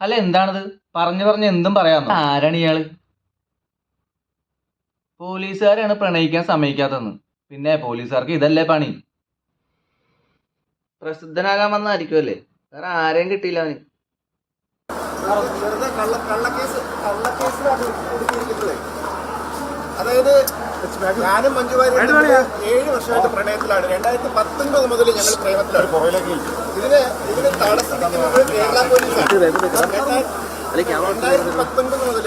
അല്ല എന്താണത്? പറഞ്ഞു പറഞ്ഞ് എന്തും പറയാന്നോ ആരാണ് ഇയാൾ? പോലീസുകാരാണ് പ്രണയിക്കാൻ സമ്മതിക്കാത്തതെന്ന്. പിന്നെ പോലീസുകാർക്ക് ഇതല്ലേ പണി? പ്രസിദ്ധനാകാൻ വന്നായിരിക്കുമല്ലേ വേറെ ആരെയും കിട്ടിയില്ല അവന്. അതായത് ഞാനും മഞ്ജു വാര്യരും ഏഴ് വർഷമായിട്ട് പ്രണയത്തിലാണ്. രണ്ടായിരത്തി പത്തൊൻപത് മുതൽ ഞങ്ങൾ പ്രേമത്തിലാണ്. ഇതിന് ഇതിന് തടസ്സമിരിക്കുന്നത് കേരള പോലീസാണ്. രണ്ടായിരത്തി പത്തൊൻപത് മുതൽ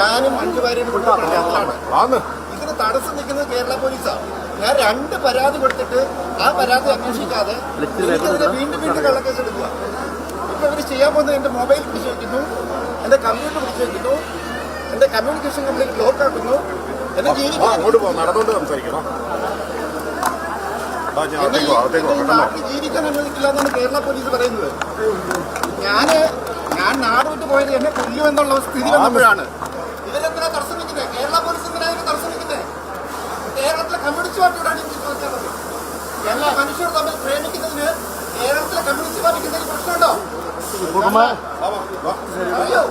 ഞാനും മഞ്ജു വാര്യരും പ്രണയത്തിലാണ് ഇതിന് തടസ്സം നിൽക്കുന്നത് കേരള പോലീസാണ്. ഞാൻ രണ്ട് പരാതി കൊടുത്തിട്ട് ആ പരാതി അന്വേഷിക്കാതെ എനിക്കെതിരെ വീണ്ടും വീണ്ടും കള്ളക്കേസ് എടുക്കുക. ഇപ്പൊ ഇവർ ചെയ്യാൻ പോകുന്നത് എന്റെ മൊബൈൽ പിടിച്ചു വെക്കുന്നു എന്റെ കമ്പ്യൂട്ടർ പിടിച്ചു വെക്കുന്നു എന്റെ കമ്മ്യൂണിക്കേഷൻ കംപ്ലീറ്റ് ബ്ലോക്ക് ആക്കുന്നു അങ്ങോട്ട് പോ നടന്നുകൊണ്ട് സംസാരിക്കണം. ജീവിക്കാൻ അനുവദിക്കില്ല എന്നാണ് കേരള പോലീസ് പറയുന്നത്. ഞാൻ ഞാൻ നാട് വിട്ട് പോയത് എന്നെ കൊല്ലുമെന്നുള്ള സ്ഥിതി വന്നപ്പോഴാണ്. ഇവരെന്തിനാ തടസ്സം നിൽക്കുന്നത് കേരള പോലീസ് എന്തിനാ ഇതിന് തടസ്സം നിൽക്കുന്നത് കേരളത്തിലെ കമ്മ്യൂണിസ്റ്റ് പാർട്ടിയോടാണ് എനിക്ക് ചോദിക്കാനുള്ളത് എല്ലാ മനുഷ്യർ തമ്മിൽ പ്രേമിക്കുന്നതിന് കേരളത്തിലെ കമ്മ്യൂണിസ്റ്റ് പാർട്ടിക്ക് എന്തെങ്കിലും പ്രശ്നമുണ്ടോ അയ്യോ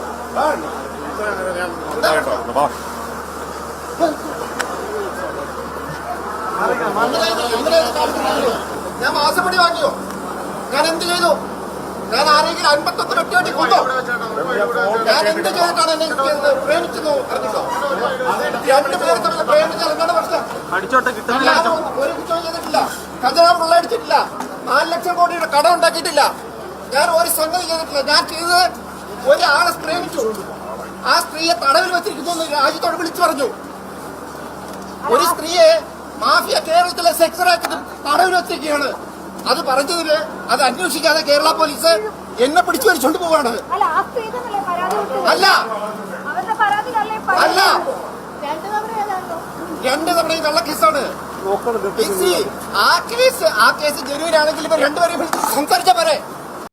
ഞാൻ മാസപ്പടി വാങ്ങിയോ? ഞാൻ എന്ത് ചെയ്തു? ഞാൻ ആരെങ്കിലും അൻപത്തൊന്ന് ഒറ്റ കൊണ്ടോ ഞാൻ എന്ത് ചെയ്തിട്ടാണ് എന്നെ പ്രേമിച്ചെന്ന് അറിഞ്ഞിട്ടോ? രണ്ട് പേർ തമ്മിൽ പ്രേമിച്ചാൽ എന്താണ് പ്രശ്നം? ഞാൻ ഒരു കുറ്റവും ചെയ്തിട്ടില്ല. ഖജനാവ് കൊള്ളയടിച്ചിട്ടില്ല നാല് ലക്ഷം കോടിയുടെ കടം ഉണ്ടാക്കിയിട്ടില്ല. ഞാൻ ഒരു സംഗതി ചെയ്തിട്ടില്ല. ഞാൻ ചെയ്തത് ഒരാളെ പ്രേമിച്ചു. ആ സ്ത്രീയെ തടവിൽ വെച്ചിരിക്കുന്നു രാജ്യത്തോട് വിളിച്ചു പറഞ്ഞു. ഒരു സ്ത്രീയെ മാഫിയ കേരളത്തിലെ സെക്സ് റാക്കറ്റും തടവിൽ അത് പറഞ്ഞതിന് അത് അന്വേഷിക്കാതെ കേരള പോലീസ് എന്നെ പിടിച്ചു വലിച്ചോണ്ട് പോവാണ്. അല്ല? അല്ല. രണ്ടു തവണയും കള്ളക്കേസാണ് ഈ ആ കേസ് ആ കേസ് ജനുവിനാണെങ്കിൽ ഇവർ രണ്ടുപേരെയും സംസാരിച്ചാ പോരെ.